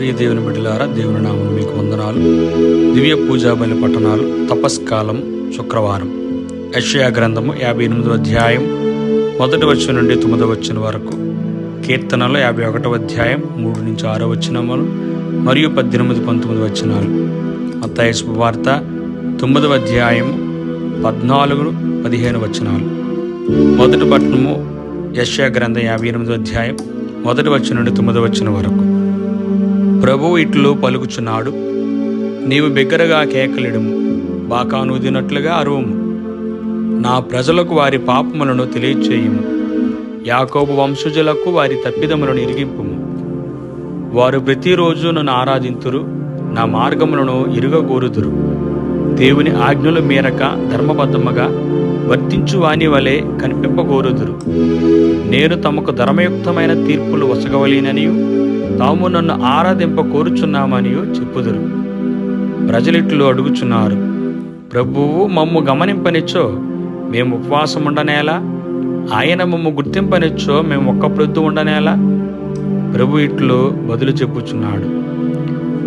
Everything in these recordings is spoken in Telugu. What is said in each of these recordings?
ప్రియ దేవుని బిడ్డలారా దేవుని నామం మీకు వందనాలు. దివ్య పూజా బలి పట్టణాలు తపస్కాలం శుక్రవారం. యషయా గ్రంథము యాభై ఎనిమిదో అధ్యాయం మొదటి వచ్చిన నుండి తొమ్మిదో వచ్చిన వరకు. కీర్తనలు యాభై ఒకటో అధ్యాయం మూడు నుంచి ఆరో వచ్చినములు మరియు పద్దెనిమిది పంతొమ్మిది వచ్చినాలు మత్తాయి వార్త తొమ్మిదవ అధ్యాయం పద్నాలుగు పదిహేను వచనాలు. మొదటి పట్టణము యశ్యా గ్రంథం యాభై ఎనిమిదో అధ్యాయం మొదటి వచ్చిన నుండి తొమ్మిదో వచ్చిన వరకు. ప్రభువు ఇట్లు పలుకుచున్నాడు. నీవు బిగ్గరగా కేకలిడుము బాకానుదినట్లుగా అరువుము. నా ప్రజలకు వారి పాపములను తెలియచేయుము. యాకోబు వంశజులకు వారి తప్పిదములను ఇరిగింపుము. వారు ప్రతిరోజు నన్ను ఆరాధింతురు నా మార్గములను ఇరుగగోరుదురు. దేవుని ఆజ్ఞలు మేరక ధర్మబద్ధముగా వర్తించు వాని వలె కనిపింపగోరుదురు. నేను తమకు ధర్మయుక్తమైన తీర్పులు వసగవలేననియు తాము నన్ను ఆరాధింప కోరుచున్నామని చెప్పుదురు. ప్రజలిట్లు అడుగుచున్నారు ప్రభువు మమ్ము గమనింపనిచ్చో మేము ఉపవాసం ఉండనేలా? ఆయన మమ్ము గుర్తింపనిచ్చో మేము ఒక్క ప్రొద్దు ఉండనేలా? ప్రభు ఇట్లు బదులు చెప్పుచున్నాడు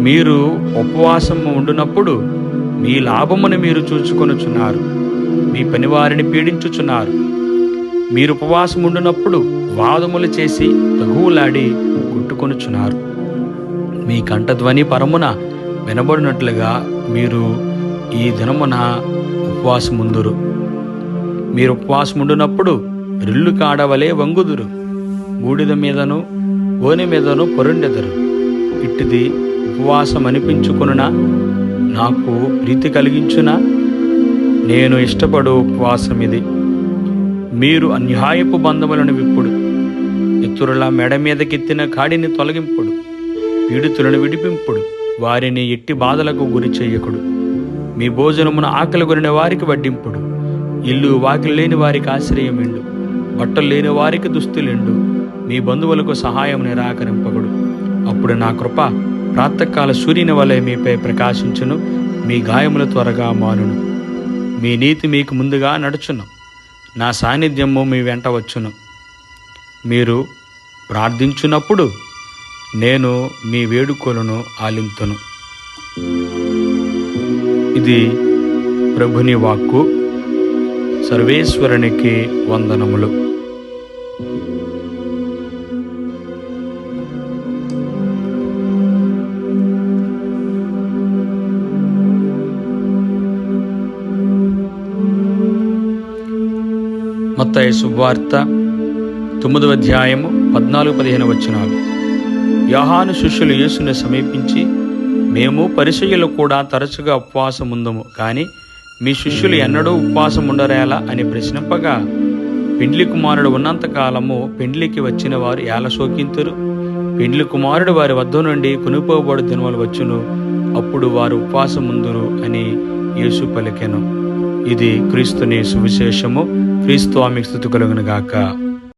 మీరు ఉపవాసం ఉండునప్పుడు మీ లాభమును మీరు చూచుకొనుచున్నారు మీ పనివారిని పీడించుచున్నారు. మీరు ఉపవాసం ఉండునప్పుడు వాదములు చేసి తగువులాడి కొట్టుకొనుచున్నారు మీ కంఠధ్వని పరమున వినబడినట్లుగా మీరు ఈ దినమున ఉపవాసముందురు. మీరు ఉపవాసముండునప్పుడు రిల్లు కాడవలే వంగుదురు. బూడిద మీదను గోనె మీదను పొరుండెదరు. ఇట్టిది ఉపవాసం అనిపించుకొనునా నాకు ప్రీతి కలిగించున నేను ఇష్టపడు ఉపవాసం ఇది మీరు అన్యాయపు బంధములను విప్పుడు. ఇతరుల మెడ మీదకెత్తిన కాడిని తొలగింపుడు. పీడితులను విడిపింపుడు. వారిని ఎట్టి బాధలకు గురి చేయకుడు. మీ భోజనమున ఆకలి కొనిన వారికి వడ్డింపుడు. ఇల్లు వాకిలి లేని వారికి ఆశ్రయమిండు. బట్టలు లేని వారికి దుస్తులిండు. మీ బంధువులకు సహాయం నిరాకరింపకుడు అప్పుడు నా కృప ప్రాతకాల సూర్యుని వలె మీపై ప్రకాశించును. మీ గాయములు త్వరగా మానును. మీ నీతి మీకు ముందుగా నడుచును. నా సాన్నిధ్యము మీ వెంట వచ్చును. మీరు ప్రార్థించున్నప్పుడు నేను మీ వేడుకలను ఆలింతును. ఇది ప్రభుని వాక్కు. సర్వేశ్వరునికి వందనములు. మత్తయి సువార్త తొమ్మిదవ అధ్యాయము పద్నాలుగు పదిహేను వచనాలు. యోహాను శిష్యులు యేసుని సమీపించి మేము పరిచయులు కూడా తరచుగా ఉపవాసం ఉందము కానీ మీ శిష్యులు ఎన్నడూ ఉపవాసం ఉండరేలా అని ప్రశ్నింపగా పెండ్లి కుమారుడు ఉన్నంతకాలము పెండ్లికి వచ్చిన వారు ఎలా శోకింతురు? పెండ్లి కుమారుడు వారి వద్ద నుండి కొనుకోబడు దినములు వచ్చును అప్పుడు వారు ఉపవాసం ఉందురు అని యేసు పలికెను. ఇది క్రీస్తుని సువిశేషము. క్రీస్తు ఆమె స్థుతి కలుగునుగాక గాక.